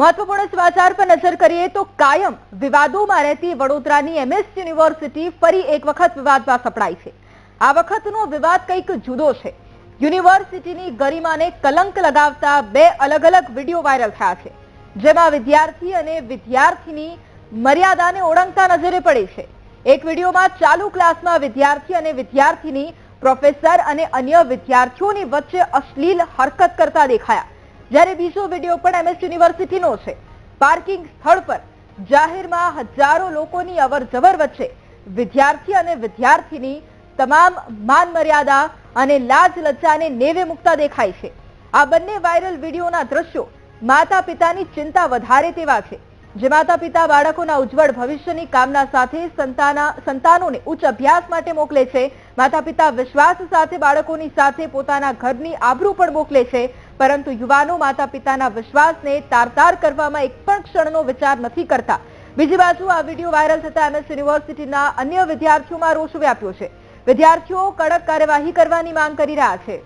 મહત્વપૂર્ણ સમાચાર પર નજર કરીએ તો કાયમ વિવાદોમાં રહેતી વડોદરાની એમએસ યુનિવર્સિટી ફરી એક વખત વિવાદમાં સપડાઈ છે. આ વખતનો વિવાદ કંઈક જુદો છે. યુનિવર્સિટીની ગરિમાને કલંક લગાવતા બે અલગ અલગ વીડિયો વાયરલ થયા છે. જેમાં વિદ્યાર્થી અને વિદ્યાર્થીની મર્યાદાને ઓળંગતા નજરે પડે છે. એક વિડીયોમાં ચાલુ ક્લાસમાં વિદ્યાર્થી અને વિદ્યાર્થીની પ્રોફેસર અને અન્ય વિદ્યાર્થીઓની વચ્ચે અશ્લીલ હરકત કરતા દેખાયા. જ્યારે બીજો વીડિયો પણ એમએસ યુનિવર્સિટીનો છે. પાર્કિંગ સ્થળ પર જાહેરમાં હજારો લોકોની અવર જવર વચ્ચે વિદ્યાર્થી અને વિદ્યાર્થીની તમામ માન મર્યાદા અને લાજ લજ્જાને નેવે મૂકતા દેખાય છે. આ બંને વાયરલ વિડીયોના દ્રશ્યો માતા પિતાની ચિંતા વધારે તેવા છે, જે માતા પિતા બાળકોના ઉજ્જવળ ભવિષ્યની કામના સાથે સંતાના, સંતાનોને ઉચ્ચ અભ્યાસ માટે મોકલે છે. માતા પિતા વિશ્વાસ સાથે બાળકોની સાથે પોતાના ઘરની આબરૂ પણ મોકલે છે. પરંતુ યુવાનો માતા પિતાના વિશ્વાસને તારતાર કરવામાં એક પણ ક્ષણનો વિચાર નથી કરતા. બીજી બાજુ આ વીડિયો વાયરલ થતા એમએસ યુનિવર્સિટીના અન્ય વિદ્યાર્થીઓમાં રોષ વ્યાપ્યો છે. વિદ્યાર્થીઓ કડક કાર્યવાહી કરવાની માંગ કરી રહ્યા છે.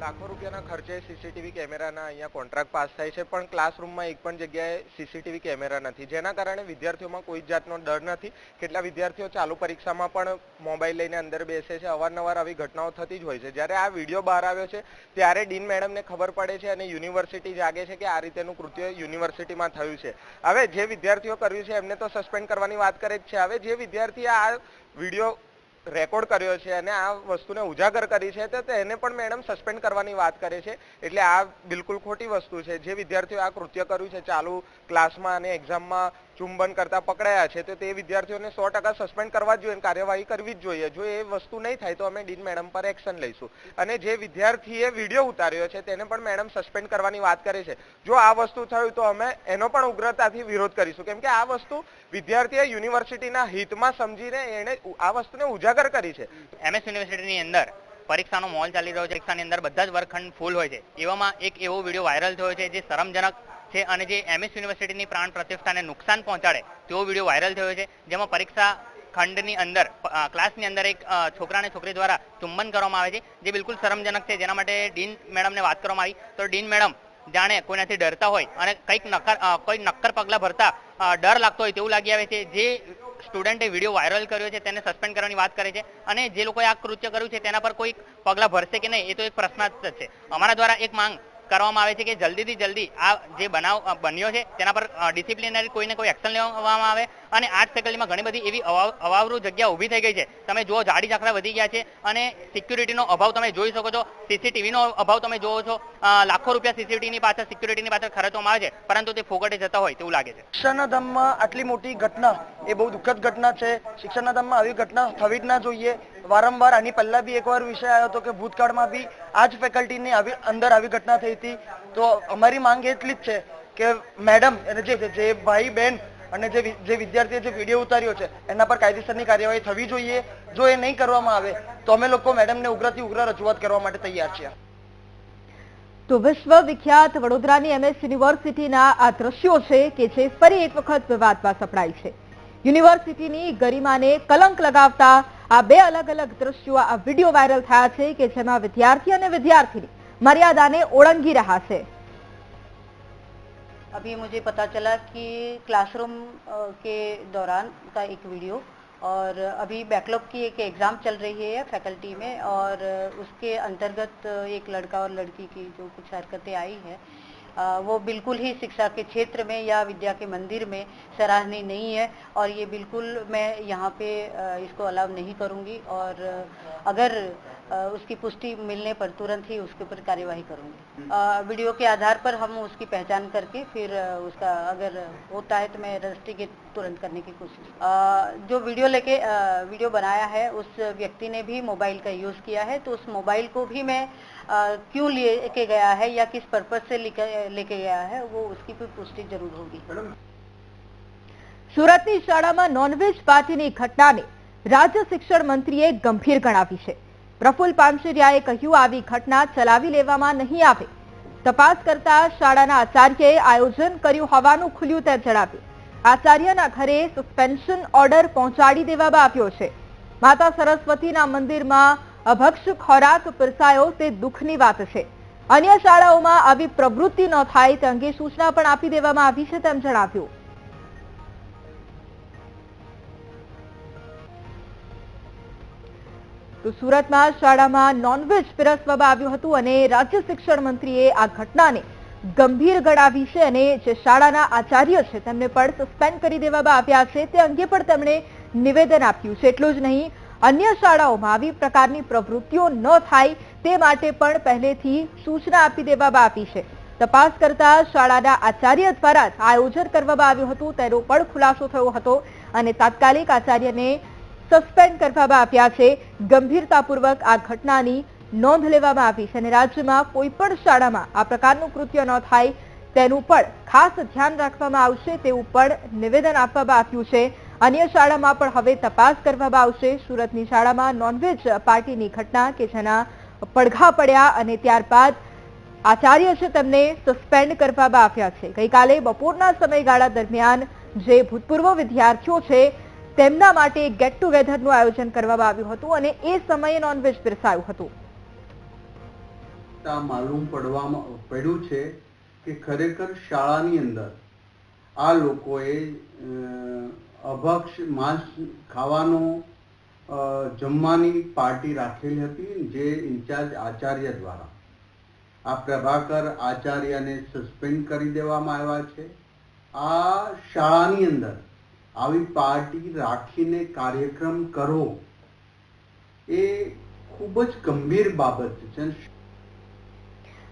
લાખો રૂપિયાના ખર્ચે સીસીટીવી કેમેરાના અહીંયા કોન્ટ્રાક્ટ પાસ થાય છે, પણ ક્લાસરૂમમાં એક પણ જગ્યાએ સીસીટીવી કેમેરા નથી. જેના કારણે વિદ્યાર્થીઓમાં કોઈ જાતનો ડર નથી. કેટલા વિદ્યાર્થીઓ ચાલુ પરીક્ષામાં પણ મોબાઈલ લઈને અંદર બેસે છે. અવારનવાર આવી ઘટનાઓ થતી જ હોય છે. જ્યારે આ વીડિયો બહાર આવ્યો છે, ત્યારે ડીન મેડમને ખબર પડે છે અને યુનિવર્સિટી જાગે છે કે આ રીતેનું કૃત્ય યુનિવર્સિટીમાં થયું છે. હવે જે વિદ્યાર્થીઓ કર્યું છે, એમને તો સસ્પેન્ડ કરવાની વાત કરે જ છે. હવે જે વિદ્યાર્થીએ આ વીડિયો રેકોર્ડ કર્યો છે અને આ વસ્તુને ઉજાગર કરી છે, તો તેને પણ મેડમ સસ્પેન્ડ કરવાની વાત કરે છે. એટલે આ બિલકુલ ખોટી વસ્તુ છે. જે વિદ્યાર્થીઓ આ કૃત્ય કર્યું છે, ચાલુ ક્લાસમાં અને એક્ઝામમાં ચુંબન કરતા પકડાયા છે, તો તે વિદ્યાર્થીઓને સો ટકા સસ્પેન્ડ કરવા જ જોઈએ કાર્યવાહી કરવી જ જોઈએ. જો એ વસ્તુ નહીં થાય તો અમે ડીન મેડમ પર એક્શન લઈશું. અને જે વિદ્યાર્થીએ વીડિયો ઉતાર્યો છે, તેને પણ મેડમ સસ્પેન્ડ કરવાની વાત કરે છે. જો આ વસ્તુ થયું તો અમે એનો પણ ઉગ્રતાથી વિરોધ કરીશું. કેમ કે આ વસ્તુ વિદ્યાર્થીએ યુનિવર્સિટીના હિતમાં સમજીને એણે આ વસ્તુને ઉજાગર કરી છે. એમએસ યુનિવર્સિટીની અંદર પરીક્ષાનો મોલ ચાલી રહ્યો છે. પરીક્ષાની અંદર બધા જ વર્ગખંડ ફૂલ હોય છે. એવામાં એક એવો વીડિયો વાયરલ થયો છે જે શરમજનક છે અને જે એમએસ યુનિવર્સિટીની પ્રાણ પ્રતિષ્ઠાને નુકસાન પહોંચાડે તેવો વીડિયો વાયરલ થયો છે, જેમાં પરીક્ષા ખંડની અંદર ક્લાસની અંદર એક છોકરા અને છોકરી દ્વારા ચુંબન કરવામાં આવે છે, જે બિલકુલ શરમજનક છે. જેના માટે ડીન મેડમને વાત કરવામાં આવી. તો ડીન મેડમ જાણે કોઈનાથી ડરતા હોય અને કંઈક નક્કર કોઈ નક્કર પગલાં ભરતા ડર લાગતો હોય તેવું લાગી આવે છે. જે સ્ટુડન્ટે વીડિયો વાયરલ કર્યો છે તેને સસ્પેન્ડ કરવાની વાત કરે છે અને જે લોકોએ આ કૃત્ય કર્યું છે તેના પર કોઈ પગલાં ભરશે કે નહીં, એ તો એક પ્રશ્નાર્થ છે. અમારા દ્વારા એક માંગ કરવામાં આવે છે કે જલ્દીથી જલ્દી આ જે બનાવ બન્યો છે, તેના પર ડિસિપ્લિનરી કોઈને કોઈ એક્શન લેવામાં આવે અને આર્ટ ફેકલ્ટીમાં ઘણી બધી એવી અવાવ- અવાવરૂ જગ્યા ઊભી થઈ ગઈ છે. તમે જુઓ, જાડી ઝાકડા વધી ગયા છે અને સિક્યુરિટીનો અભાવ તમે જોઈ શકો છો. સીસીટીવીનો અભાવ તમે જુઓ છો. લાખો રૂપિયા સીસીટીવીની પાછળ સિક્યુરિટીની પાછળ ખર્ચવામાં આવે છે, પરંતુ તે ફોગટે જતા હોય તેવું લાગે છે. શિક્ષણના ધામમાં આટલી મોટી ઘટના, એ બહુ દુઃખદ ઘટના છે. શિક્ષણના ધામમાં આવી ઘટના થવી જ ના જોઈએ. વારંવાર આની પહેલા બી એકવાર વિષય આવ્યો હતો કે ભૂતકાળમાં બી આ જ ફેકલ્ટીની અંદર આવી ઘટના થઈ હતી. તો અમારી માંગ એટલી જ છે કે મેડમ અને જે જે ભાઈ બહેન અને જે જે વિદ્યાર્થીએ જે વીડિયો ઉતાર્યો છે, એના પર કાયદેસરની કાર્યવાહી થવી જોઈએ. જો એ નહીં કરવામાં આવે, તો અમે લોકો મેડમને ઉગ્રથી ઉગ્ર રજૂઆત કરવા માટે તૈયાર છીએ. તો વિશ્વ વિખ્યાત વડોદરાની એમએસ યુનિવર્સિટીના આ દ્રશ્યો છે કે જે ફરી એક વખત વિવાદમાં સપડાય છે. યુનિવર્સિટીની ગરિમાને કલંક લગાવતા આ બે અલગ અલગ દ્રશ્યો આ વિડીયો વાયરલ થયા છે કે જેમાં વિદ્યાર્થી અને વિદ્યાર્થીની મર્યાદાને ઓળંગી રહ્યા છે अभी मुझे पता चला कि क्लासरूम अ, के दौरान का एक वीडियो और अभी बैकलॉग की एक एग्ज़ाम चल रही है फैकल्टी में और उसके अंतर्गत एक लड़का और लड़की की जो कुछ हरकतें आई है अ, वो बिल्कुल ही शिक्षा के क्षेत्र में या विद्या के मंदिर में सराहनीय नहीं है और ये बिल्कुल मैं यहाँ पे इसको अलाव नहीं करूँगी और अगर उसकी पुष्टि मिलने पर तुरंत ही उसके ऊपर कार्यवाही करूँगी। वीडियो के आधार पर हम उसकी पहचान करके फिर उसका अगर होता है तो मैं रजिस्ट्रीगेट तुरंत करने की कोशिश जो वीडियो लेके वीडियो बनाया है उस व्यक्ति ने भी मोबाइल का यूज़ किया है तो उस मोबाइल को भी मैं क्यों लेके गया है या किस पर्पज से लेके लेके गया है वो उसकी भी पुष्टि जरूर होगी સુરતની શાળામાં નોનવેજ પાર્ટીની ઘટનાને રાજ્ય શિક્ષણ મંત્રીએ ગંભીર ગણાવી છે પ્રફુલ્લ પાનસેરિયાએ કહ્યું આવી ઘટના ચલાવી લેવામાં નહીં આવે તપાસ કરતા શાળાના આચાર્યએ આયોજન કર્યું હોવાનું ખુલ્યું તે જણાવ્યું આચાર્યના ઘરે સસ્પેન્શન ઓર્ડર પહોંચાડી દેવામાં આવ્યો છે માતા સરસ્વતીના મંદિરમાં અભક્ષ ખોરાક પીરસાયો તે દુઃખની વાત છે. અન્ય શાળાઓમાં આવી પ્રવૃત્તિ ન થાય તે અંગે સૂચના પણ આપી દેવામાં આવી છે તેમ જણાવ્યું. તો સુરતમાં શાળામાં નોનવેજ પીરસવામાં આવ્યું હતું અને રાજ્ય શિક્ષણ મંત્રીએ આ ઘટનાને ગંભીર ગણાવી છે અને જે શાળાના આચાર્ય છે તેમને પણ સસ્પેન્ડ કરી દેવામાં આવ્યા છે. તે અંગે પણ તેમણે નિવેદન આપ્યું છે. એટલું જ નહીં અન્ય શાળાઓમાં આવી પ્રકારની પ્રવૃત્તિઓ ન થાય તે માટે પણ પહેલેથી સૂચના આપી દેવામાં આવી છે. તપાસ કરતા શાળાના આચાર્ય દ્વારા આયોજન કરવામાં આવ્યું હતું, તેનો પણ ખુલાસો થયો હતો અને તાત્કાલિક આચાર્યને સસ્પેન્ડ કરવામાં આવ્યા છે. ગંભીરતાપૂર્વક આ ઘટનાની નોંધ લેવામાં આવી છે અને રાજ્યમાં કોઈ પણ શાળામાં આ પ્રકારનું કૃત્ય ન થાય તેનું પણ ખાસ ધ્યાન રાખવામાં આવશે તેવું પણ નિવેદન આપવામાં આવ્યું છે. અન્ય શાળામાં પણ હવે તપાસ કરવામાં આવશે. સુરતની શાળામાં નોનવેજ પાર્ટીની ઘટના કે જેના પડઘા પડ્યા અને ત્યારબાદ આચાર્ય છે તેમને સસ્પેન્ડ કરવામાં આવ્યા છે. ગઈકાલે બપોરના સમયગાળા દરમિયાન જે ભૂતપૂર્વ વિદ્યાર્થીઓ છે તેમના માટે ગેટ ટુગેધરનું આયોજન કરવામાં આવ્યું હતું અને એ સમયે નોનવેજ પીરસાયું હતું. માલુમ પડવામાં પડ્યું છે કે ખરેખર શાળાની અંદર આ લોકોએ અભક્ષ માંસ ખાવાનું જમવાની પાર્ટી રાખેલી હતી જે ઇન્ચાર્જ આચાર્ય દ્વારા. આ પ્રભાકર આચાર્યને સસ્પેન્ડ કરી દેવામાં આવ્યા છે. આ શાળાની અંદર આવી પાર્ટી રાખીને કાર્યક્રમ કરવો એ ખૂબ જ ગંભીર બાબત છે.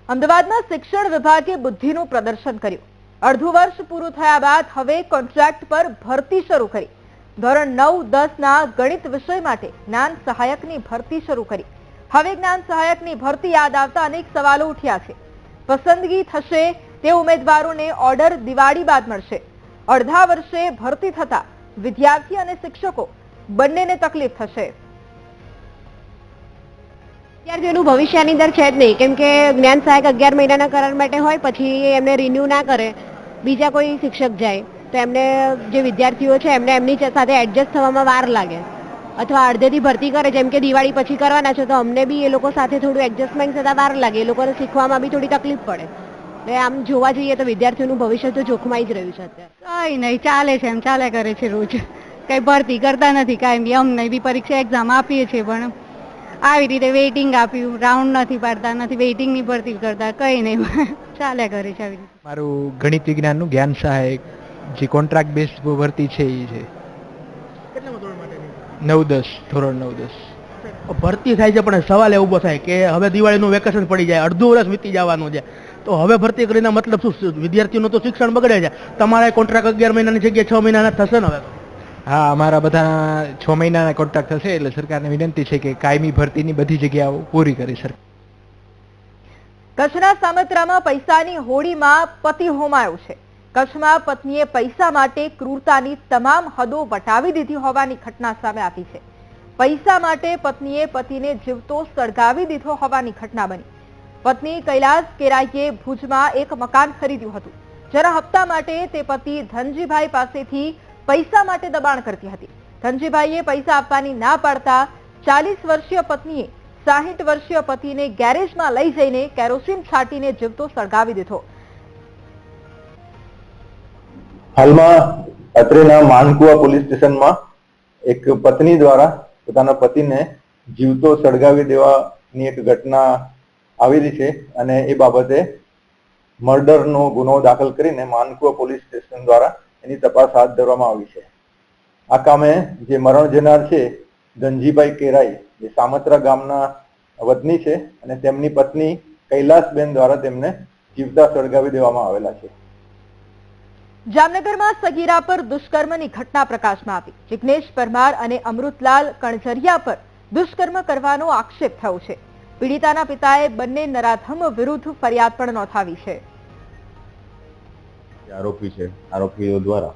અમદાવાદમાં શિક્ષણ વિભાગે બુદ્ધિનું પ્રદર્શન કર્યું. અડધું વર્ષ પૂરું થયા બાદ હવે કોન્ટ્રાક્ટ પર ભરતી શરૂ કરી. ધોરણ નવ દસના ગણિત વિષય માટે જ્ઞાન સહાયકની ભરતી શરૂ કરી. હવે જ્ઞાન સહાયકની ભરતી યાદ આવતા અનેક સવાલો ઉઠ્યા છે. પસંદગી થશે તે ઉમેદવારોને ઓર્ડર દિવાળી બાદ મળશે. અડધા વર્ષે ભરતી થતા વિદ્યાર્થી અને શિક્ષકો બંનેને તકલીફ થશે. વિદ્યાર્થીઓનું ભવિષ્યની અંદર છે જ નહીં. કેમ કે જ્ઞાન સહાયક અગિયાર મહિનાના કરાર માટે હોય, પછી એમને રિન્યુ ના કરે, બીજા કોઈ શિક્ષક જાય, તો એમને જે વિદ્યાર્થીઓ છે, એમને એમની સાથે એડજસ્ટ થવામાં વાર લાગે. અથવા અડધેથી ભરતી કરે, જેમ કે દિવાળી પછી કરવાના છે, તો અમને બી એ લોકો સાથે થોડું એડજસ્ટમેન્ટ થતાં વાર લાગે. એ લોકોને શીખવામાં બી થોડી તકલીફ પડે. એટલે આમ જોવા જઈએ તો વિદ્યાર્થીઓનું ભવિષ્ય તો જોખમાઈ જ રહ્યું છે અત્યારે. કઈ નહીં, ચાલે છે એમ ચાલે કરે છે રોજ. કઈ ભરતી કરતા નથી, કાંઈ બી અમને બી પરીક્ષા એક્ઝામ આપીએ છીએ પણ આવી રીતે વેઇટિંગ આપ્યું રાઉન્ડ નથી પાડતા નથી વેઇટિંગની ભરતી કરતા કઈ નહીં. ચાલે કરે છે આવી રીતે. મારું ગણિત વિજ્ઞાનનું જ્ઞાન સહાયક જે કોન્ટ્રાક્ટ બેઝ ભરતી છે એ છે. નવ દસ ધોરણ નવ દસ. ભરતી થાય છે પણ સવાલ એ ઊભો થાય કે હવે દિવાળીનું વેકેશન પડી જાય અડધું વર્ષ વીતી જવાનું છે. તો હવે ભરતી કરીને મતલબ શું? વિદ્યાર્થીઓનું તો શિક્ષણ બગડે છે. તમારા કોન્ટ્રાક્ટ અગિયાર મહિનાની જગ્યાએ છ મહિનાના થશે ને હવે? તો. હા, અમારા બધા છ મહિનાના કોન્ટ્રાક્ટ થશે એટલે સરકારને વિનંતી છે કે કાયમી ભરતીની બધી જગ્યાઓ પૂરી કરી સરકાર કચ્છના સામત્રામાં પૈસાની હોડીમાં પતિ હોમાયો છે. કચ્છમાં પત્નીએ પૈસા માટે ક્રૂરતાની તમામ હદો વટાવી દીધી હોવાની ઘટના સામે આવી છે. પૈસા માટે પત્નીએ પતિને જીવતો સળગાવી દીધો હોવાની ઘટના બની. પત્ની કૈલાસ કેરાઈએ ભુજમાં એક મકાન ખરીદ્યું હતું. જેના હપ્તા માટે તે પતિ ધનજીભાઈ પાસેથી પૈસા માટે દબાણ કરતી હતી. ધનજીભાઈએ પૈસા આપવાની ના પાડતા ચાલીસ વર્ષીય પત્નીએ સાહીઠ વર્ષીય પતિને ગેરેજમાં લઈ જઈને કેરોસીન છાંટીને જીવતો સળગાવી દીધો. હાલમાં અત્રેના માનકુવા પોલીસ સ્ટેશનમાં એક પત્ની દ્વારા પોતાના પતિને જીવતો સળગાવી દેવાની એક ઘટના આવેલી છે અને એ બાબતે મર્ડરનો ગુનો દાખલ કરીને માનકુવા પોલીસ સ્ટેશન દ્વારા એની તપાસ હાથ ધરવામાં આવી છે. આ કામે જે મરણ જનાર છે ધનજીભાઈ કેરાઈ, જે સામત્રા ગામના વતની છે અને તેમની પત્ની કૈલાસબેન દ્વારા તેમને જીવતા સળગાવી દેવામાં આવેલા છે. જામનગરમાં સગીરા પર દુષ્કર્મની ઘટના પ્રકાશમાં આવી. જિગ્નેશ પરમાર અને અમૃતલાલ કણઝરિયા પર દુષ્કર્મ કરવાનો આક્ષેપ થયો છે. પીડિતાના પિતાએ બંને નરાધમ વિરુદ્ધ ફરિયાદ પણ નોંધાવી છે. જે આરોપી છે, આરોપીઓ દ્વારા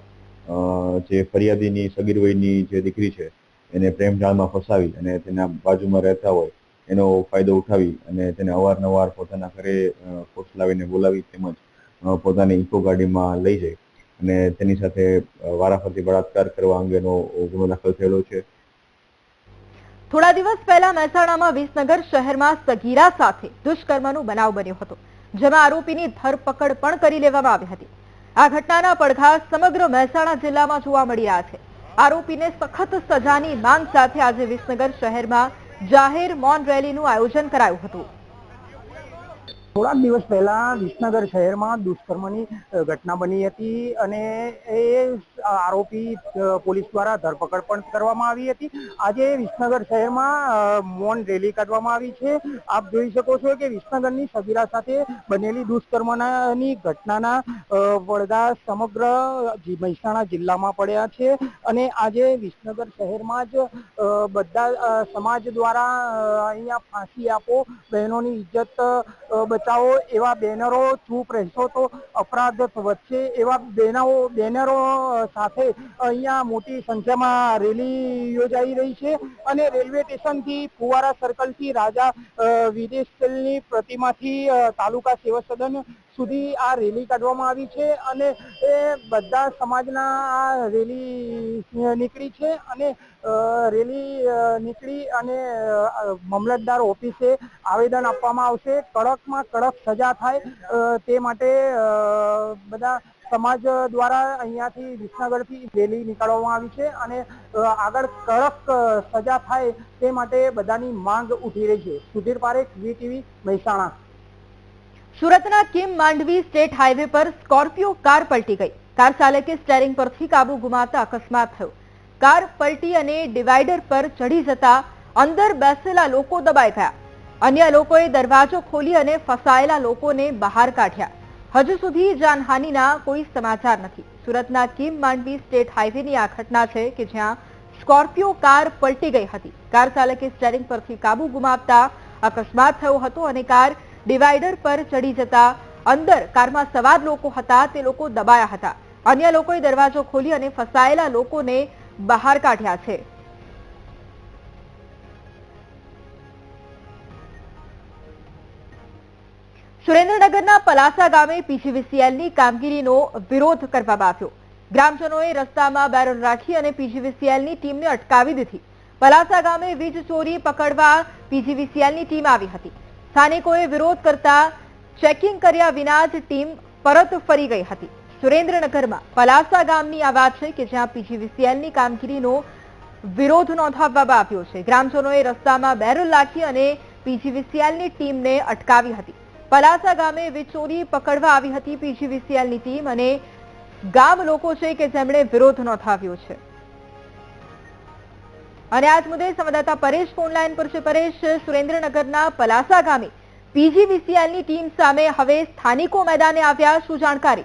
જે ફરિયાદીની સગીર વયની જે દીકરી છે, એને પ્રેમજાળમાં ફસાવી અને તેના બાજુમાં રહેતા હોય, એનો ફાયદો ઉઠાવી અને તેને અવારનવાર પોતાના ઘરે ફોસલાવીને બોલાવી તેમજ પોતાની ઇકો ગાડીમાં લઈ જઈ અને તેની સાથે વારાફરતી બળાત્કાર કરવા અંગેનો ગુનો દાખલ થયેલો છે. થોડા દિવસ પહેલા મહેસાણામાં વિસનગર શહેરમાં સગીરા સાથે દુષ્કર્મનો બનાવ બન્યો હતો, જેમાં આરોપીની ધરપકડ પણ કરી લેવામાં આવી હતી. આ ઘટનાના પડઘા સમગ્ર મહેસાણા જિલ્લામાં જોવા મળી રહ્યા છે. આરોપીને સખત સજાની માંગ સાથે આજે વિસનગર શહેરમાં જાહેર મૌન રેલીનું આયોજન કરાયું હતું. થોડાક દિવસ પહેલા વિસનગર શહેરમાં દુષ્કર્મની ઘટના બની હતી અને એ આરોપી પોલીસ દ્વારા ધરપકડ પણ કરવામાં આવી હતી. આજે વિસનગર શહેરમાં મૌન રેલી કાઢવામાં આવી છે. આપ જોઈ શકો છો કે વિસનગરની સગીરા સાથે બનેલી દુષ્કર્મની ઘટનાના પડદા સમગ્ર મહેસાણા જિલ્લામાં પડ્યા છે. અને આજે વિસનગર શહેરમાં જ બધા સમાજ દ્વારા અહીંયા ફાંસી આપો, બહેનોની ઇજ્જત બચાવો એવા બેનરો ચૂપ રહેશો તો અપરાધ વધશે. એવા બેનાઓ, બેનરો સાથે અહીંયા મોટી સંખ્યામાં રેલી યોજાઈ રહી છે અને રેલવે સ્ટેશનથી ફુવારા સર્કલથી રાજા વિદેશ પ્રતિમાથી તાલુકા સેવા સદન સુધી આ રેલી કાઢવામાં આવી છે અને એ બધા સમાજના આ રેલી નીકળી છે અને રેલી નીકળી અને મામલતદાર ઓફિસે આવેદન આપવામાં આવશે. કડકમાં કડક સજા થાય તે માટે બધા સમાજ દ્વારા અહીંયાથી વિસનગરથી રેલી નીકાળવામાં આવી છે અને આગળ કડક સજા થાય તે માટે બધાની માંગ ઉઠી રહી છે. સુધીર પારેખ વીટીવી મહેસાણા. સુરતના કિમ માંડવી સ્ટેટ હાઈવે પર સ્કોર્પિયો કાર પલટી ગઈ. કાર ચાલકે સ્ટેરિંગ પરથી કાબુ ગુમાવતા અકસ્માત થયો. કાર પલટી અને ડિવાઈડર પર ચડી જતા અંદર બેસેલા લોકો દબાઈ ગયા. અન્ય લોકોએ દરવાજો ખોલી અને ફસાયેલા લોકોને બહાર કાઢ્યા. હજુ સુધી જાનહાનિના કોઈ સમાચાર નથી. સુરતના કિમ માંડવી સ્ટેટ હાઈવેની આ ઘટના છે કે જ્યાં સ્કોર્પિયો કાર પલટી ગઈ હતી. કાર ચાલકે સ્ટેરિંગ પરથી કાબુ ગુમાવતા અકસ્માત થયો હતો અને કાર ડિવાઈડર પર ચડી જતા અંદર કારમાં સવાર લોકો હતા, તે લોકો દબાયા હતા. અન્ય લોકોએ દરવાજો ખોલી અને ફસાયેલા લોકોને બહાર કાઢ્યા છે. સુરેન્દ્રનગરના પલાસા ગામે પીજીવીસીએલની કામગીરીનો વિરોધ કરવામાં આવ્યો. ગ્રામજનોએ રસ્તામાં બેરલ રાખી અને પીજીવીસીએલની ટીમને અટકાવી દીધી. પલાસા ગામે વીજ ચોરી પકડવા પીજીવીસીએલની ટીમ આવી હતી. સ્થાનિકોએ વિરોધ કરતા ચેકિંગ કર્યા વિના જ ટીમ પરત ફરી ગઈ હતી. સુરેન્દ્રનગરમાં પલાસા ગામની આ વાત છે કે જ્યાં પીજીવીસીએલની કામગીરીનો વિરોધ નોંધાવવામાં આવ્યો છે. ગ્રામજનોએ રસ્તામાં બેરલ લાખી અને પીજીવીસીએલની ટીમને અટકાવી હતી. પલાસા ગામે વીજચોરી પકડવા આવી હતી પીજીવીસીએલની ટીમ અને ગામ લોકો છે કે જેમણે વિરોધ નોંધાવ્યો છે. અને આજ મુદ્દે સંવાદદાતા પરેશ ફોનલાઈન પર છે. પરેશ, સુરેન્દ્રનગરના પલાસા ગામે પીજીવીસીએલની ટીમ સામે હવે સ્થાનિકો મેદાને આવ્યા. શું જાણકારી?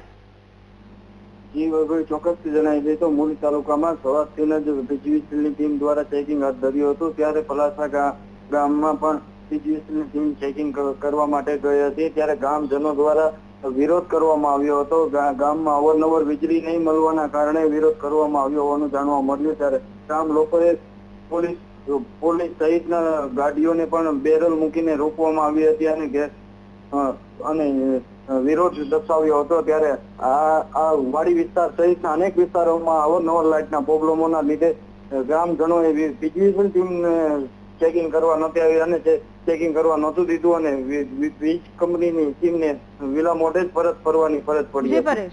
ચોક્કસ જણાવી દઈએ તો મૂળ તાલુકામાં સવારથી જ પીજીવીસીએલની ટીમ દ્વારા ચેકિંગ હાથ ધર્યું હતું. ત્યારે પલાસા ગામમાં પણ પીજીવીસીએલની ટીમ ચેકિંગ કરવા માટે ગઈ હતી. ત્યારે ગામજનો દ્વારા વિરોધ કરવામાં આવ્યો હતો. ગામમાં અવરનવર વીજળી નહીં મળવાના કારણે વિરોધ કરવામાં આવ્યો હોવાનું જાણવા મળ્યું. ત્યારે ગામ લોકોએ પોલીસ પોલીસ સહિતના ગાડીઓને પણ બેરલ મૂકીને રોકવામાં આવી હતી અને ગેસ અને વિરોધ દર્શાવ્યો હતો ત્યારે આ આ વાડી વિસ્તાર સહિતના અનેક વિસ્તારોમાં અવારનવાર લાઇટના પ્રોબ્લેમોના લીધે ગ્રામજનોએ પીજીવીસીએલ ટીમને ચેકિંગ કરવા નહોતી આવી અને ચેકિંગ કરવા નહોતું દીધું અને વીજ કંપનીની ટીમને વિલા મોઢે જ પરત ફરવાની ફરજ પડી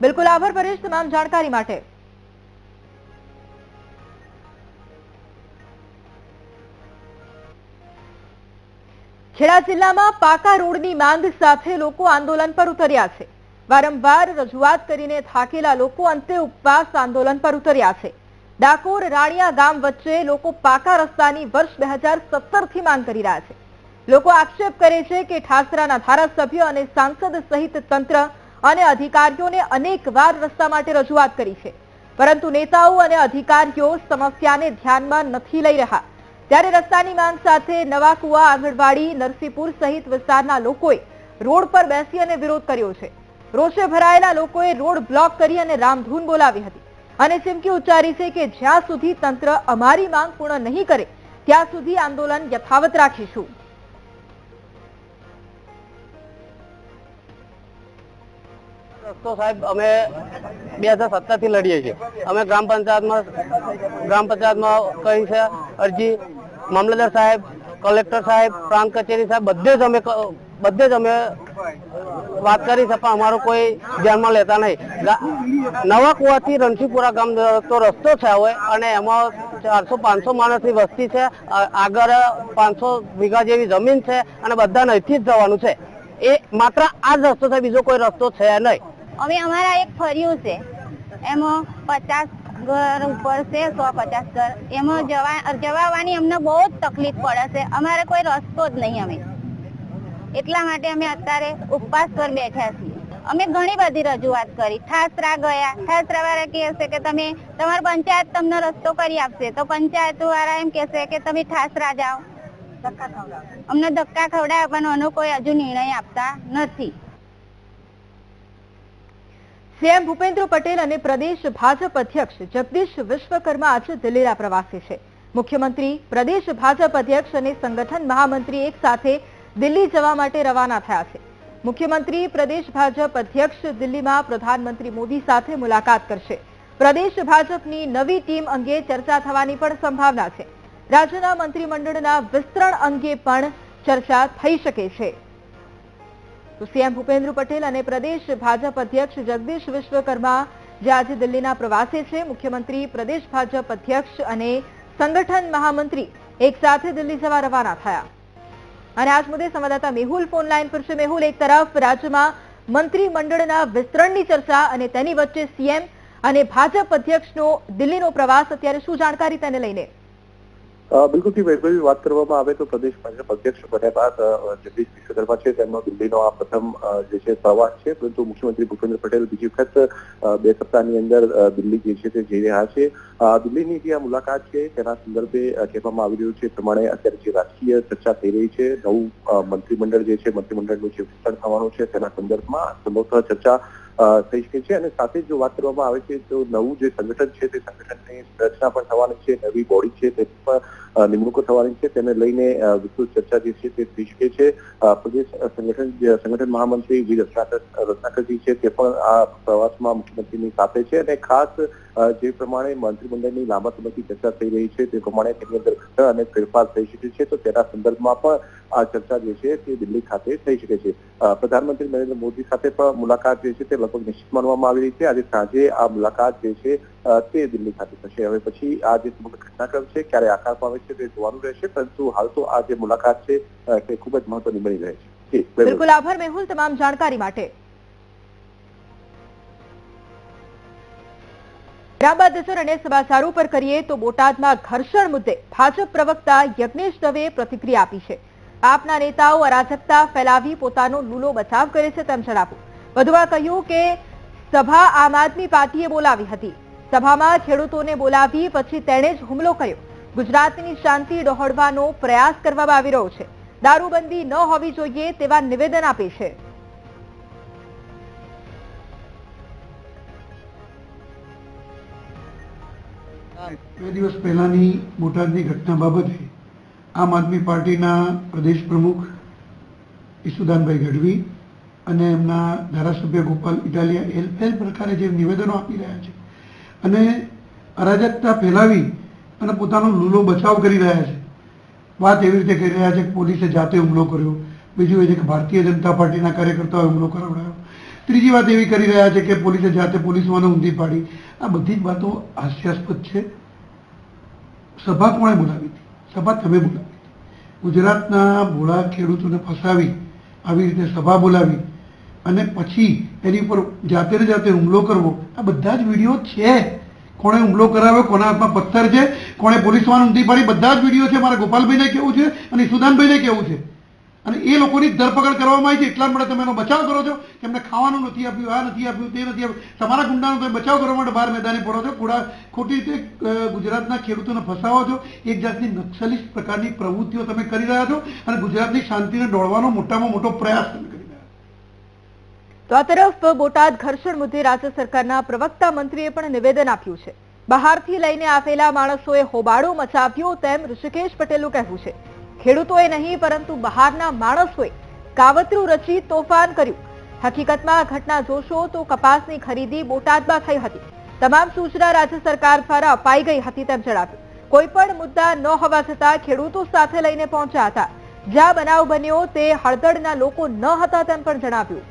બિલકુલ આભાર પરેશ તમામ જાણકારી માટે. ખેડા જિલ્લામાં પાકા રોડની માંગ સાથે લોકો આંદોલન પર ઉતર્યા છે. વારંવાર રજૂઆત કરીને થાકેલા લોકો અંતે ઉપવાસ આંદોલન પર ઉતર્યા છે. ડાકોર રાણિયા ગામ વચ્ચે લોકો પાકા રસ્તાની વર્ષ બે હજાર માંગ કરી રહ્યા છે. લોકો આક્ષેપ કરે છે કે ઠાસરાના ધારાસભ્ય અને સાંસદ સહિત તંત્ર અને અધિકારીઓને અનેક વાર રસ્તા માટે રજૂઆત કરી છે. પરંતુ નેતાઓ અને અધિકારીઓ સમસ્યાને ધ્યાનમાં નથી લઈ રહ્યા. ત્યારે રસ્તાની માંગ સાથે નવા કુવા આંગણવાડી નરસિંહપુર સહિત વિસ્તારના લોકોએ રોડ પર બેસી અને વિરોધ કર્યો છે. રોષે ભરાયેલા લોકોએ રોડ બ્લોક કરી અને રામધૂન બોલાવી હતી. અને ચીમકી ઉચ્ચારી છે કે જ્યાં સુધી તંત્ર અમારી માંગ પૂર્ણ નહીં કરે, ત્યાં સુધી આંદોલન યથાવત રાખીશું. રસ્તો સાહેબ અમે બે હજાર સત્તરથી લડીએ છીએ. અમે ગ્રામ પંચાયતમાં ગ્રામ પંચાયતમાં કહી છે, અરજી. મામલતદાર સાહેબ, કલેક્ટર સાહેબ, પ્રાંત કચેરી સાહેબ, બધે જ અમે બધે જ અમે વાત કરી છે, પણ અમારું કોઈ ધ્યાનમાં લેતા નહીં. નવા કુવાથી રણસીપુરા ગામ તો રસ્તો છે હવે, અને એમાં ચારસો, પાંચસો માણસની વસ્તી છે. આગળ પાંચસો વીઘા જેવી જમીન છે, અને બધાને અહીંથી જ જવાનું છે. એ માત્ર આ જ રસ્તો છે, બીજો કોઈ રસ્તો છે નહીં. અમે અમારા એક ફર્યું છે. એમાં પચાસ ઘર ઉપર છે, સો પચાસ ઘર. એમાં જવા જવાવાની અમને બહુ જ તકલીફ પડે છે. અમારે કોઈ રસ્તો જ નહીં અમે. એટલા માટે અમે અત્યારે ઉપવાસ પર બેઠા છીએ. અમે ઘણી બધી રજૂઆત કરી. ઠાસરા ગયા. ઠાસરા વાળા કહે છે કે તમે તમારી પંચાયત તમને રસ્તો કરી આપશે. તો પંચાયત વાળા એમ કહેશે કે તમે ઠાસરા જાઓ. અમને ધક્કા ખવડાવવાનો કોઈ હજુ નિર્ણય આપતા નથી. સીએમ ભૂપેન્દ્ર પટેલ અને પ્રદેશ ભાજપ અધ્યક્ષ જગદીશ વિશ્વકર્મા આજે દિલ્હીના પ્રવાસે છે. મુખ્યમંત્રી, પ્રદેશ ભાજપ અધ્યક્ષ અને સંગઠન મહામંત્રી એક સાથે દિલ્હી જવા માટે રવાના થયા છે. મુખ્યમંત્રી, પ્રદેશ ભાજપ અધ્યક્ષ દિલ્હીમાં પ્રધાનમંત્રી મોદી સાથે મુલાકાત કરશે. પ્રદેશ ભાજપની નવી ટીમ અંગે ચર્ચા થવાની પણ સંભાવના છે. રાજ્યના મંત્રીમંડળના વિસ્તરણ અંગે પણ ચર્ચા થઈ શકે છે. તો સીએમ ભૂપેન્દ્ર પટેલ અને પ્રદેશ ભાજપ અધ્યક્ષ જગદીશ વિશ્વકર્મા, જે આજે દિલ્હીના પ્રવાસે છે, મુખ્યમંત્રી, પ્રદેશ ભાજપ અધ્યક્ષ અને સંગઠન મહામંત્રી એક સાથે દિલ્હી જવા રવાના થયા. અને આજ મુદ્દે સંવાદદાતા મેહુલ ફોન લાઈન પર છે. મેહુલ, એક તરફ રાજ્યમાં મંત્રીમંડળના વિસ્તરણની ચર્ચા અને તેની વચ્ચે સીએમ અને ભાજપ અધ્યક્ષનો દિલ્હીનો પ્રવાસ, અત્યારે શું જાણકારી તેને લઈને? અ, બિલકુલથી વૈભવી વાત કરવામાં આવે તો પ્રદેશ ભાજપ અધ્યક્ષ બન્યા બાદ જગદીશ વિશ્વકર્મા છે તેમનો દિલ્હીનો આ પ્રથમ જે છે પ્રવાસ છે. પરંતુ મુખ્યમંત્રી ભૂપેન્દ્ર પટેલ બીજી વખત બે સપ્તાહની અંદર દિલ્હી જે છે તે જઈ રહ્યા છે. દિલ્હીની જે આ મુલાકાત છે તેના સંદર્ભે કહેવામાં આવી રહ્યું છે પ્રમાણે અત્યારે જે રાજકીય ચર્ચા થઈ રહી છે નવું મંત્રીમંડળ જે છે મંત્રીમંડળનું જે વિસ્તરણ થવાનું છે તેના સંદર્ભમાં સંભવતઃ ચર્ચા થઈ શકે છે અને સાથે જો વાત કરવામાં આવે છે, તો નવું જે સંગઠન છે તે સંગઠનની રચના પણ થવાની છે, નવી બોડી છે તે પણ નિમણૂકો થવાની છે, તેને લઈને વિસ્તૃત ચર્ચા જે છે તે થઈ શકે છે. પ્રદેશ સંગઠન સંગઠન મહામંત્રી વી રત્નાકર રત્નાકરજી છે તે પણ આ પ્રવાસમાં મુખ્યમંત્રીની સાથે છે અને ખાસ જે પ્રમાણે મંત્રીમંડળની લાંબા સમયથી ચર્ચા થઈ રહી છે, તે પ્રમાણે તેની અંદર અને ફેરફાર થઈ શકે છે, તો તેના સંદર્ભમાં પણ આ ચર્ચા જે છે તે દિલ્હી ખાતે થઈ શકે છે. પ્રધાનમંત્રી નરેન્દ્ર મોદી સાથે પણ મુલાકાત જે છે તે લગભગ નિશ્ચિત માનવામાં આવી રહી છે. આજે સાંજે આ મુલાકાત જે છે તે દિલ્હી ખાતે થશે. હવે પછી આ જે સમગ્ર ઘટનાક્રમ છે ક્યારે આકાર પામે છે તે જોવાનું રહેશે, પરંતુ હાલ તો આ જે મુલાકાત છે તે ખૂબ જ મહત્વની બની રહે છે. બિલકુલ આભાર મેહુલ તમામ જાણકારી માટે. ત્યારબાદ નજર અને સમાચારો પર કરીએ તો બોટાદમાં ઘર્ષણ મુદ્દે ભાજપ પ્રવક્તા યજ્ઞેશ દવે પ્રતિક્રિયા આપી છે. આપના નેતાઓ અરાજકતા ફેલાવી પોતાનો લૂલો બચાવ કરે છે તેમ જણાવ્યું. વધુમાં કહ્યું કે સભા આમ આદમી પાર્ટીએ બોલાવી હતી. સભામાં ખેડૂતોને બોલાવી પછી તેણે જ હુમલો કર્યો. ગુજરાતની શાંતિ ડહોળવાનો પ્રયાસ કરવામાં આવી રહ્યો છે. દારૂબંધી ન હોવી જોઈએ તેવા નિવેદન આપે છે. બે દિવસ પહેલાની બોટાદની ઘટના બાબતે આમ આદમી પાર્ટીના પ્રદેશ પ્રમુખ ઈસુદાનભાઈ ગઢવી અને એમના ધારાસભ્ય ગોપાલ ઇટાલિયા એ પ્રકારે જે નિવેદનો આપી રહ્યા છે અને અરાજકતા ફેલાવી અને પોતાનો લૂલો બચાવ કરી રહ્યા છે. વાત એવી રીતે કરી રહ્યા છે કે પોલીસે જાતે હુમલો કર્યો. બીજું એ છે કે ભારતીય જનતા પાર્ટીના કાર્યકર્તાઓએ હુમલો કરાવડાયો ત્રીજી વાત એવી કરી રહ્યા છે કે પોલીસે જાતે પોલીસવાને ઊંધી પાડી. આ બધી જ વાતો હાસ્યાસ્પદ છે. સભા કોણે બોલાવી હતી? સભા તમે બોલાવી ગુજરાતના ભોળા ખેડૂતોને ફસાવી, આવી રીતે સભા બોલાવી અને પછી એની ઉપર જાતે જાતે હુમલો કરવો. આ બધા જ વીડિયો છે. કોણે હુમલો કરાવ્યો, કોના હાથમાં પથ્થર છે, કોણે પોલીસ વાન ઊંધી પાડી, બધા જ વીડિયો છે. મારા ગોપાલભાઈને કેવું છે અને સુદાનભાઈને કેવું છે? અને એ લોકોની ધરપકડ કરવામાં આવી છે, એટલા માટે તમે એનો બચાવ કરો છો. કે એમને ખાવાનું નથી આપ્યું, આ નથી આપ્યું, તે નથી આપ્યું. તમારા ગુંડાનો તમે બચાવ કરવા માટે બહાર મેદાને પડો છો ખોડા ખોટી રીતે ગુજરાતના ખેડૂતોને ફસાવો છો. એક જાતની નક્સલિસ્ટ પ્રકારની પ્રવૃત્તિઓ તમે કરી રહ્યા છો અને ગુજરાતની શાંતિને દોડવાનો મોટામાં મોટો પ્રયાસ તમે કરી રહ્યા તો આ તરફ બોટાદ ઘર્ષણ મુદ્દે રાજ્ય સરકારના પ્રવક્તા મંત્રીએ પણ નિવેદન આપ્યું છે. બહારથી લઈને આવેલા માણસોએ હોબાળો મચાવ્યો તેમ ઋષિકેશ પટેલનું કહેવું છે. ખેડૂતોએ નહીં, પરંતુ બહારના માણસોએ કાવતરું રચી તોફાન કર્યું. હકીકતમાં આ ઘટના જોશો તો કપાસની ખરીદી બોટાદમાં થઈ હતી. તમામ સૂચના રાજ્ય સરકાર દ્વારા અપાઈ ગઈ હતી તેમ જણાવ્યું. કોઈ પણ મુદ્દા ન હોવા છતાં ખેડૂતો સાથે લઈને પહોંચ્યા હતા. જ્યાં બનાવ બન્યો તે હળદળના લોકો ન હતા તેમ પણ જણાવ્યું.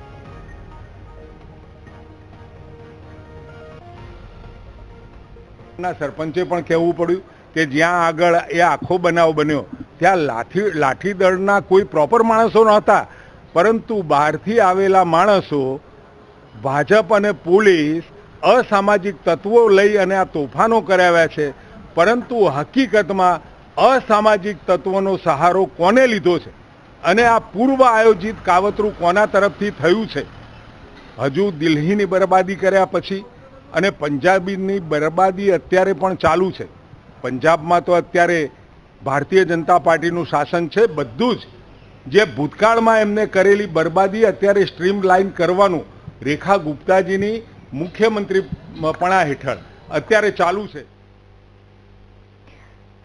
ના સરપંચે પણ કહેવું પડ્યું કે જ્યાં આગળ એ આખો બનાવ બન્યો, ત્યાં લાઠી, લાઠીદળના કોઈ પ્રોપર માણસો નહોતા. પરંતુ બહારથી આવેલા માણસો ભાજપ અને પોલીસ અસામાજિક તત્વો લઈ અને આ તોફાનો કરાવ્યા છે. પરંતુ હકીકતમાં અસામાજિક તત્વોનો સહારો કોને લીધો છે? અને આ પૂર્વ આયોજિત કાવતરું કોના તરફથી થયું છે? હજુ દિલ્હીની બરબાદી કર્યા પછી અને પંજાબીની બરબાદી અત્યારે પણ ચાલુ છે. પંજાબમાં તો અત્યારે ભારતીય જનતા પાર્ટીનું શાસન છે, બધું જ. જે ભૂતકાળમાં એમને કરેલી બરબાદી અત્યારે સ્ટ્રીમ લાઇન કરવાનું રેખા ગુપ્તાજીની મુખ્યમંત્રીપણા હેઠળ અત્યારે ચાલુ છે.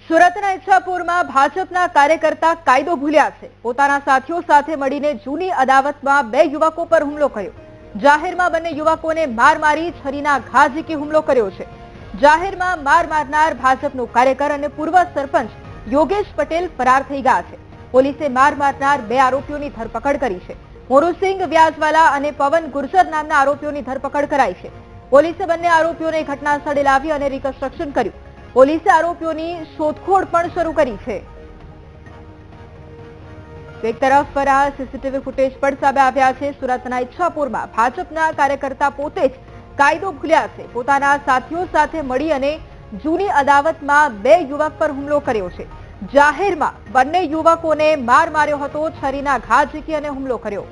સુરતના ઈચ્છાપુરમાં ભાજપના કાર્યકર્તા કાયદો ભૂલ્યા છે. પોતાના સાથીઓ સાથે મળીને જૂની અદાવતમાં બે યુવકો પર હુમલો કર્યો. જાહેરમાં બંને યુવકોને માર મારી છરીના ઘા ઝીકી હુમલો કર્યો છે. જાહેરમાં માર મારનાર ભાજપનો કાર્યકર અને પૂર્વ સરપંચ યોગેશ પટેલ ફરાર થઈ ગયા છે. પોલીસે માર મારનાર બે આરોપીઓની ધરપકડ કરી છે. મોરુસિંગ વ્યાજવાલા અને પવન ગુર્જર નામના આરોપીઓની ધરપકડ કરાઈ છે. પોલીસે બંને આરોપીઓને ઘટના સ્થળે લાવી અને રિકન્સ્ટ્રક્શન કર્યું. પોલીસે આરોપીઓની શોધખોળ પણ શરૂ કરી છે. એક તરફ પર આ સીસીટીવી ફૂટેજ પણ સામે આવ્યા છે. સુરતના ઈચ્છાપુરમાં ભાજપના કાર્યકર્તા પોતે જ કાયદો ભૂલ્યા છે. પોતાના સાથીઓ સાથે મળી અને જૂની અદાવતમાં બે યુવક પર હુમલો કર્યો છે. જાહેરમાં બંને યુવકોને માર માર્યો હતો, છરીના ઘા ઝીકી અને હુમલો કર્યો.